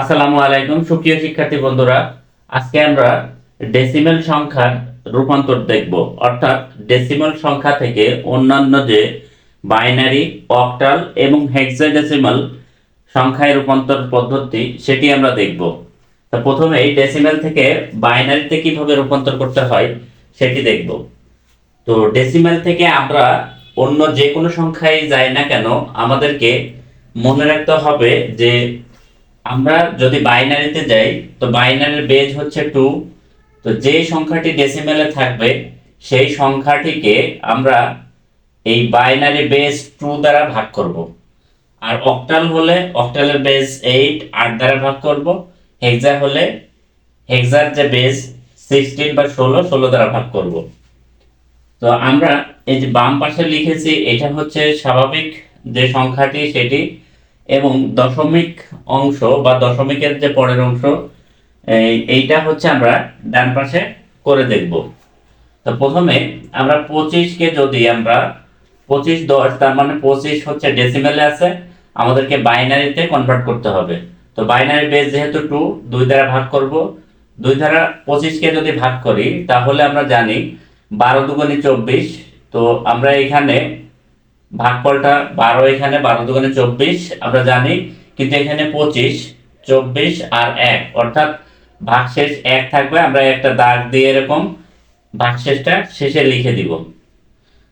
আসসালামু আলাইকুম, সুপ্রিয় শিক্ষার্থী বন্ধুরা। আজকে আমরা ডেসিমেল সংখ্যার রূপান্তর দেখব। অর্থাৎ ডেসিমেল সংখ্যা থেকে অন্যান্য যে বাইনারি অক্টাল এবং হেক্সাডেসিমাল সংখ্যায় রূপান্তর পদ্ধতি, সেটি আমরা দেখব। তো প্রথমে ডেসিমেল থেকে বাইনারিতে কীভাবে রূপান্তর করতে হয়, সেটি দেখব। তো ডেসিমেল থেকে আমরা অন্য যে কোনো সংখ্যায় যাই না কেন, আমাদেরকে মনে রাখতে হবে যে আমরা যদি বাইনারিতে যাই, তো বাইনারির বেজ হচ্ছে টু তো যে সংখ্যাটি ডেসিমেলে থাকবে, সেই সংখ্যাটিকে আমরা এই বাইনারি বেজ টু দ্বারা ভাগ করব। আর অক্টাল হলে অক্টালের বেজ এইট আট দ্বারা ভাগ করব। হেক্সা হলে হেক্সার যে বেজ সিক্সটিন বা ষোলো ষোলো দ্বারা ভাগ করব। তো আমরা এই যে বাম পাশে লিখেছি, এটা হচ্ছে স্বাভাবিক যে সংখ্যাটি, সেটি এবং দশমিক অংশ বা দশমিকের যে পরের অংশ, এই- এইটা হচ্ছে আমরা ডান পাশে করে দেখব। তো প্রথমে আমরা পঁচিশকে যদি আমরা পঁচিশ দশ, তার মানে পঁচিশ হচ্ছে ডেসিমেলে আছে, আমাদেরকে বাইনারিতে কনভার্ট করতে হবে। তো বাইনারি বেস যেহেতু টু দুই দ্বারা ভাগ করব, দুই দ্বারা পঁচিশকে যদি ভাগ করি, তাহলে আমরা জানি বারো দুগুণে চব্বিশ, তো আমরা এখানে ভাগফলটা বারো এখানে, বারো দুগুণে চব্বিশ, আমরা জানি কিন্তু এখানে পঁচিশ, চব্বিশ আর এক। অর্থাৎ ভাগশেষ এক থাকবে, আমরা একটা দাগ দিয়ে এরকম ভাগশেষটা শেষে লিখে দিব।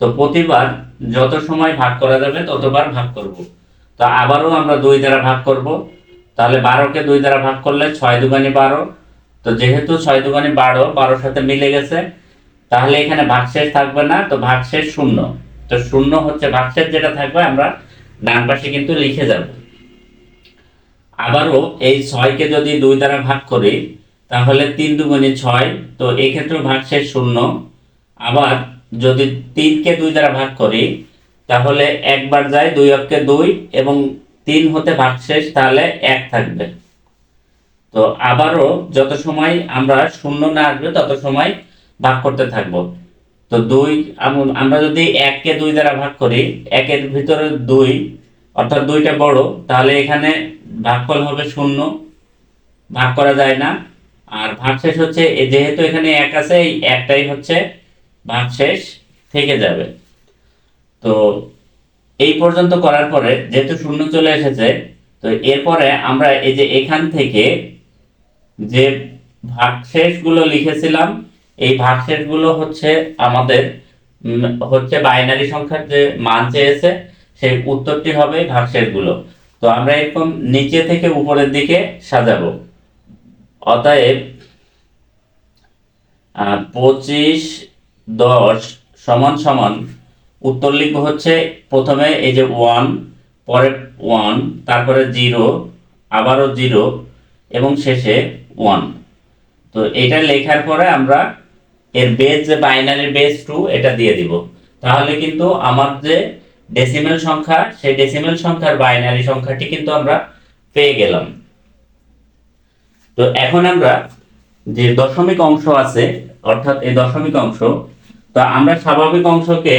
তো প্রতিবার যত সময় ভাগ করা যাবে, ততবার ভাগ করব। তো আবারও আমরা দুই দ্বারা ভাগ করব। তাহলে বারোকে দুই দ্বারা ভাগ করলে ছয় দুগানি বারো। তো যেহেতু ছয় দুগানি বারো, বারোর সাথে মিলে গেছে, তাহলে এখানে ভাগশেষ থাকবে না, তো ভাগশেষ শূন্য। তো শূন্য হচ্ছে ভাগশেষ যেটা থাকবে, আমরা ডান পাশে কিন্তু লিখে যাব। আবারও এই ছয়কে যদি দুই দ্বারা ভাগ করি, তাহলে তিন দুগুণে ছয়, তো এই ক্ষেত্রেও ভাগশেষ শূন্য। আবার যদি তিনকে দুই দ্বারা ভাগ করি, তাহলে একবার যায় দুই অক্ষে দুই, এবং তিন হতে ভাগশেষ, তাহলে এক থাকবে। তো আবারও যত সময় আমরা শূন্য না আসবে, তত সময় ভাগ করতে থাকব। তো দুই, আম- আমরা যদি এককে দুই দ্বারা ভাগ করি, একের ভিতরে দুই, অর্থাৎ দুইটা বড়, তাহলে এখানে ভাগফল হবে শূন্য। ভাগ করা যায় না। আর ভাগশেষ হচ্ছে যেহেতু এখানে এক আছে, এই একটাই হচ্ছে ভাগশেষ থেকে যাবে। তো এই পর্যন্ত করার পরে যেহেতু শূন্য চলে এসেছে, তো এরপরে আমরা এই যে এখান থেকে যে ভাগশেষগুলো লিখেছিলাম এই ভাগশেষগুলো হচ্ছে আমাদের হচ্ছে বাইনারি সংখ্যার যে মান চেয়েছে, সেই উত্তরটি হবে ভাগশেষগুলো তো আমরা এরকম নিচে থেকে উপরের দিকে সাজাবো। অতএব পঁচিশ দশ সমান সমান উত্তর লিখব হচ্ছে প্রথমে এই যে ওয়ান পরে ওয়ান তারপরে জিরো আবারও জিরো এবং শেষে ওয়ান তো এটা লেখার পরে আমরা এর বেস যে বাইনারি বেস টু এটা দিয়ে দিব। তাহলে কিন্তু আমার যে ডেসিমেল সংখ্যা, সেই ডেসিমেল সংখ্যার বাইনারি সংখ্যাটি কিন্তু আমরা পেয়ে গেলাম। তো এখন আমরা যে দশমিক অংশ আছে, অর্থাৎ এই দশমিক অংশ, তো আমরা স্বাভাবিক অংশকে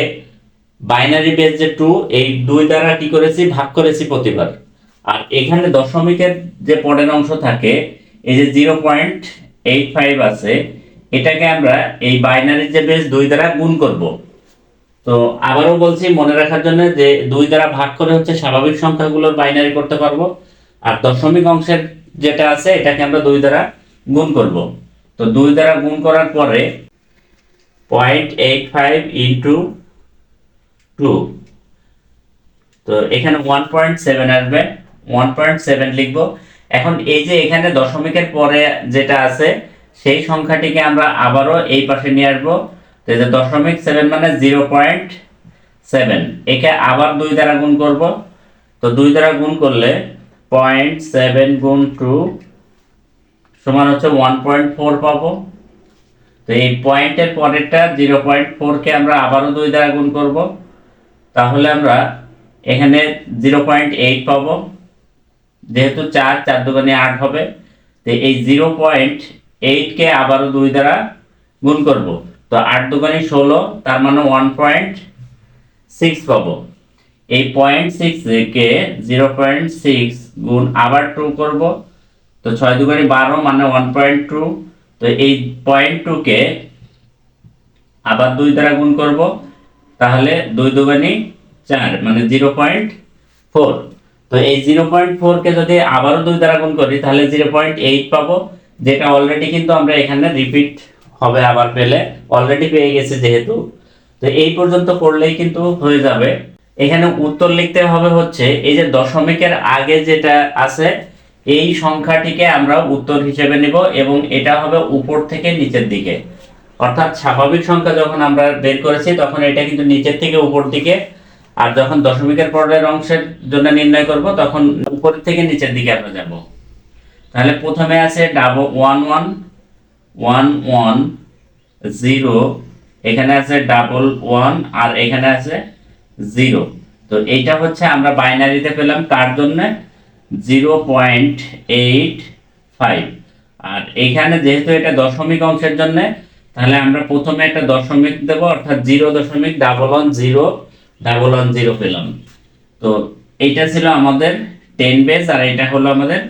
বাইনারি বেস যে টু এই দুই দ্বারা কি করেছি? ভাগ করেছি প্রতিবার। আর এখানে দশমিকের যে পরের অংশ থাকে, এই যে জিরো পয়েন্ট এইট ফাইভ আছে এটাকে আমরা এই বাইনারি যে বেস দুই দ্বারা গুণ করব। তো আবারও বলছি, মনে রাখার জন্য যে দুই দ্বারা ভাগ করে হচ্ছে স্বাভাবিক সংখ্যাগুলোর বাইনারি করতে পারব। আর দশমিক অংশের যেটা আছে, এটাকে আমরা দুই দ্বারা গুণ করব। তো দুই দ্বারা গুণ করার পরে point eight five into two তো এখানে ওয়ান পয়েন্ট সেভেন আসবে। ওয়ান পয়েন্ট সেভেন লিখব। এখন এই যে এখানে দশমিকের পরে যেটা আছে সেই সংখ্যাটিকে আমরা আবারও এই পাশে নিয়ে আসব। তো যে দশমিক সেভেন মানে জিরো পয়েন্ট সেভেন একে আবার দুই দ্বারা গুণ করব। তো দুই দ্বারা গুণ করলে পয়েন্ট সেভেন গুণ টু সমান হচ্ছে ওয়ান পয়েন্ট ফোর পাবো। তো এই পয়েন্টের পরেরটা জিরো পয়েন্ট ফোরকে আমরা আবারও দুই দ্বারা গুণ করব। তাহলে আমরা এখানে জিরো পয়েন্ট এইট পাবো। যেহেতু চার চার দুগুণে আট হবে। তো এই জিরো পয়েন্ট এইটকে আবারও দুই দ্বারা গুণ করব। তো আট দুগুণে ষোলো, তার মানে ওয়ান পয়েন্ট সিক্স পাবো। এই পয়েন্ট সিক্স কে জিরো পয়েন্ট সিক্স গুণ আবার টু করব। তো ছয় দুগুণে বারো মানে ওয়ান পয়েন্ট টু তো এই পয়েন্ট টুকে আবার দুই দ্বারা গুণ করব। তাহলে দুই দুগুণে চার মানে জিরো পয়েন্ট ফোর তো এই জিরো পয়েন্ট ফোরকে যদি আবারও দুই দ্বারা গুণ করি, তাহলে জিরো পয়েন্ট এইট পাবো। যেটা অলরেডি কিন্তু আমরা এখানে রিপিট হবে আবার পেলে অলরেডি পেয়ে গেছি যেহেতু। তো এই পর্যন্ত করলেই কিন্তু হয়ে যাবে। এখানে উত্তর লিখতে হবে হচ্ছে, এই যে দশমিকের আগে যেটা আছে, এই সংখ্যাটিকে আমরা উত্তর হিসেবে নিব এবং এটা হবে উপর থেকে নিচের দিকে। অর্থাৎ স্বাভাবিক সংখ্যা যখন আমরা বের করেছি, তখন এটা কিন্তু নিচের থেকে উপর দিকে। আর যখন দশমিকের পরের অংশের জন্য নির্ণয় করব, তখন উপর থেকে নিচের দিকে আমরা যাব। তাহলে প্রথমে আছে double one one one one zero এখানে আছে ডাবল ওয়ান আর এখানে আছে জিরো তো এইটা হচ্ছে আমরা বাইনারিতে পেলাম, কার জন্য? জিরো পয়েন্ট এইট ফাইভ আর এখানে যেহেতু এটা দশমিক অংশের জন্য, তাহলে আমরা প্রথমে একটা দশমিক দেবো, অর্থাৎ জিরো দশমিক double one zero double one zero পেলাম। তো এইটা ছিল আমাদের টেন বেজ আর এটা হলো আমাদের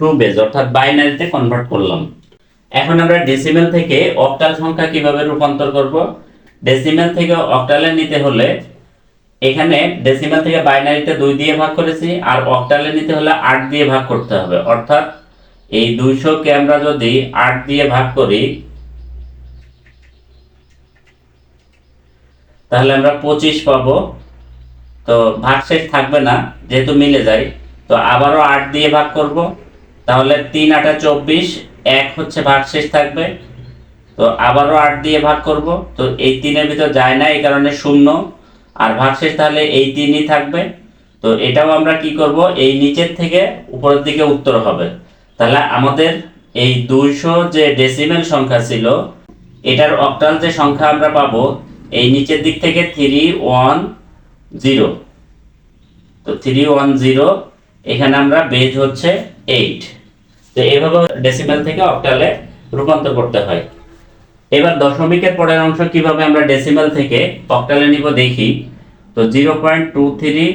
টু বেজ অর্থাৎ বাইনারিতে কনভার্ট করলাম। এখন আমরা ডেসিমেল থেকে অক্টাল সংখ্যা কীভাবে রূপান্তর করব? ডেসিমেল থেকে অক্টালে নিতে হলে এখানে ডেসিমেল থেকে বাইনারিতে দুই দিয়ে ভাগ করেছি আর অক্টালে নিতে হলে আট দিয়ে ভাগ করতে হবে। অর্থাৎ এই দুইশো কে আমরা যদি আট দিয়ে ভাগ করি, তাহলে আমরা পঁচিশ পাবো। তো ভাগশেষ থাকবে না, যেহেতু মিলে যায়, তো আবারও আট দিয়ে ভাগ করব। তাহলে তিন আটা চব্বিশ, এক হচ্ছে ভাগশেষ থাকবে। তো আবারও আট দিয়ে ভাগ করব। তো এই তিনের ভিতর যায় না, এই কারণে শূন্য। আর ভাগশেষ তাহলে এই তিনই থাকবে। তো এটাও আমরা কি করব? এই নিচের থেকে উপরের দিকে উত্তর হবে। তাহলে আমাদের এই দুইশো যে ডেসিমেল সংখ্যা ছিল, এটার অক্টাল যে সংখ্যা আমরা পাবো, এই নিচের দিক থেকে থ্রি ওয়ান জিরো তো থ্রি ওয়ান জিরো এখানে আমরা বেজ হচ্ছে এইট তো এইভাবে ডেসিমেল থেকে অক্টালে রূপান্তর করতে হয়। এবার দশমিকের পরের অংশ কীভাবে আমরা ডেসিমেল থেকে অক্টালে নিব দেখি। তো zero point two three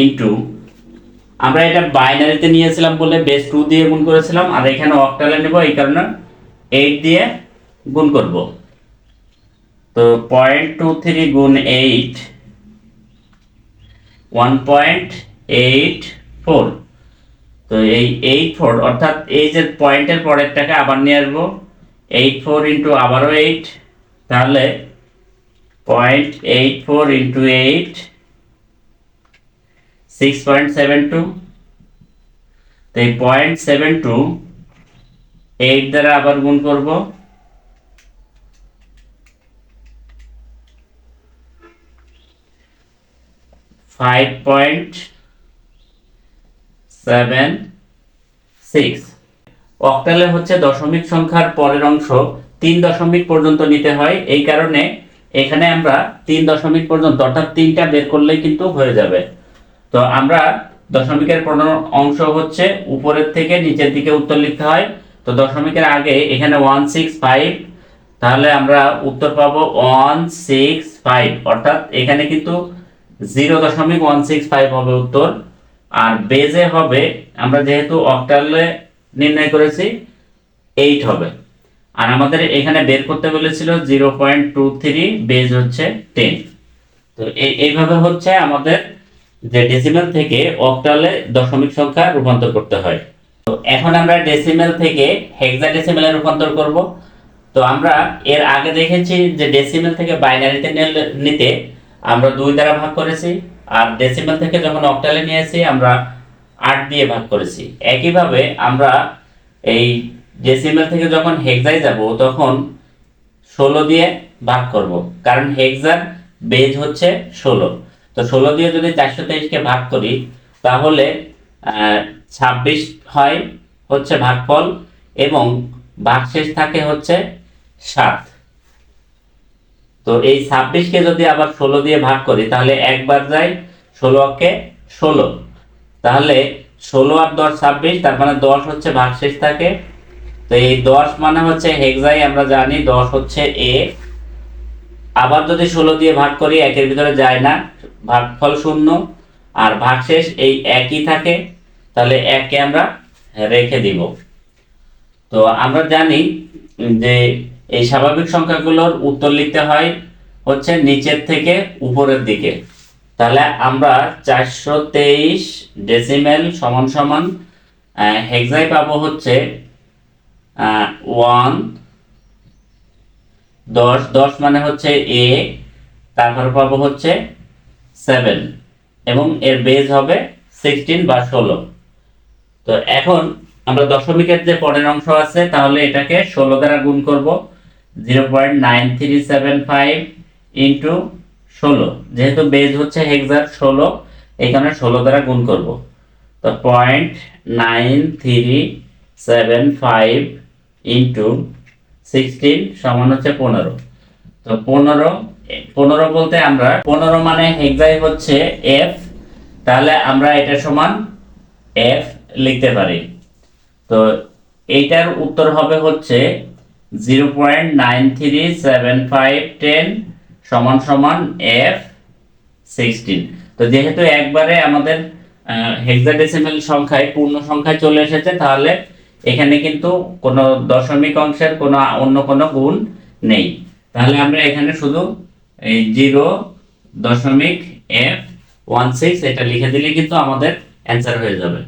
into আমরা এটা বাইনারিতে নিয়েছিলাম বলে বেস টু দিয়ে গুণ করেছিলাম, আর এখানে অক্টালে নেব, এই কারণে এইট দিয়ে গুণ করব। তো পয়েন্ট টু থ্রি গুণ eight one point eight four তো এই এইট ফোর অর্থাৎ এই যে পয়েন্টের পরেরটাকে আবার নিয়ে আসব। এইট ফোর ইন্টু আবারও এইট তাহলে point eight four into eight six point seven two তো এই পয়েন্ট সেভেন টু এইট দ্বারা আবার গুণ করব। Five point seven, six. অক্টালে হচ্ছে দশমিক সংখ্যার পরের অংশ। তিন দশমিক পর্যন্ত নিতে হয়। এই কারণে এখানে আমরা তিন দশমিক পর্যন্ত, অর্থাৎ তিনটা বের করলেই কিন্তু হয়ে যাবে। তো আমরা দশমিকের পনেরো অংশ হচ্ছে উপরের থেকে নিচের দিকে উত্তর লিখতে হয়। তো দশমিকের আগে এখানে ওয়ান, সিক্স, ফাইভ, তাহলে আমরা উত্তর পাবো ওয়ান, সিক্স, ফাইভ। অর্থাৎ এখানে কিন্তু জিরো দশমিক ওয়ান, সিক্স, ফাইভ হবে উত্তর। আর বেজে হবে, আমরা যেহেতু অক্টালে নির্ণয় করেছি এইট হবে। আর আমাদের এখানে বের করতে বলেছিল zero point two three base হচ্ছে টেন তো এই- এইভাবে হচ্ছে আমাদের যে ডেসিমেল থেকে অক্টালে দশমিক সংখ্যা রূপান্তর করতে হয়। তো এখন আমরা ডেসিমেল থেকে হেক্সাডেসিমেলে রূপান্তর করব। তো আমরা এর আগে দেখেছি যে ডেসিমেল থেকে বাইনারিতে নিতে আমরা দুই দ্বারা ভাগ করেছি। আর ডেসিমেল থেকে যখন অক্টালে নিয়েছি, আমরা আট দিয়ে ভাগ করেছি। একইভাবে আমরা এই ডেসিমেল থেকে যখন হেক্সায় যাব, তখন ষোলো দিয়ে ভাগ করব। কারণ হেক্সার বেজ হচ্ছে ষোলো। তো ষোলো দিয়ে যদি চারশো তেইশকে ভাগ করি, তাহলে ছাব্বিশ হয় হচ্ছে ভাগফল এবং ভাগশেষ থাকে হচ্ছে সাত। তো এই ছাব্বিশকে যদি আবার ষোলো দিয়ে ভাগ করি, তাহলে একবার যায় ষোলো অক্ষে ষোলো। তাহলে ষোলো আর দশ ছাব্বিশ, তার মানে দশ হচ্ছে ভাগশেষ থাকে। তো এই দশ মানে হচ্ছে হেক্সাই, আমরা জানি দশ হচ্ছে এ। আবার যদি ষোলো দিয়ে ভাগ করি, একের ভিতরে যায় না, ভাগফল শূন্য। আর ভাগশেষ এই একই থাকে, তাহলে এককে আমরা রেখে দিব। তো আমরা জানি যে এই স্বাভাবিক সংখ্যাগুলোর উত্তর লিখতে হয় হচ্ছে নিচের থেকে উপরের দিকে। তাহলে আমরা চারশো তেইশ ডেসিমেল সমান সমান হেক্সাই পাবো হচ্ছে ওয়ান দশ দশ মানে হচ্ছে এ তারপর পাবো হচ্ছে সেভেন এবং এর বেজ হবে সিক্সটিন বা ষোলো। তো এখন আমরা দশমিকের যে পরের অংশ আছে, তাহলে এটাকে ষোলো দ্বারা গুণ করব। Zero point nine three seven five into ষোলো। যেহেতু বেজ হচ্ছে হেক্সার ষোলো এখানে ষোলো দ্বারা গুণ করব। তো point nine three seven five into sixteen সমান হচ্ছে পনেরো। তো পনেরো পনেরো বলতে আমরা, পনেরো মানে হেক্সাই হচ্ছে এফ, তাহলে আমরা এটা সমান এফ লিখতে পারি। তো এইটার উত্তর হবে হচ্ছে zero point nine three seven five ten সমান সমান এফ সিক্সটিন তো যেহেতু একবারে আমাদের হেক্সাডেসিমেল সংখ্যায় পূর্ণ সংখ্যায় চলে এসেছে, তাহলে এখানে কিন্তু কোনো দশমিক অংশের কোনো অন্য কোনো গুণ নেই। তাহলে আমরা এখানে শুধু এই জিরো দশমিক এফ ওয়ান সিক্স এটা লিখে দিলে কিন্তু আমাদের অ্যান্সার হয়ে যাবে।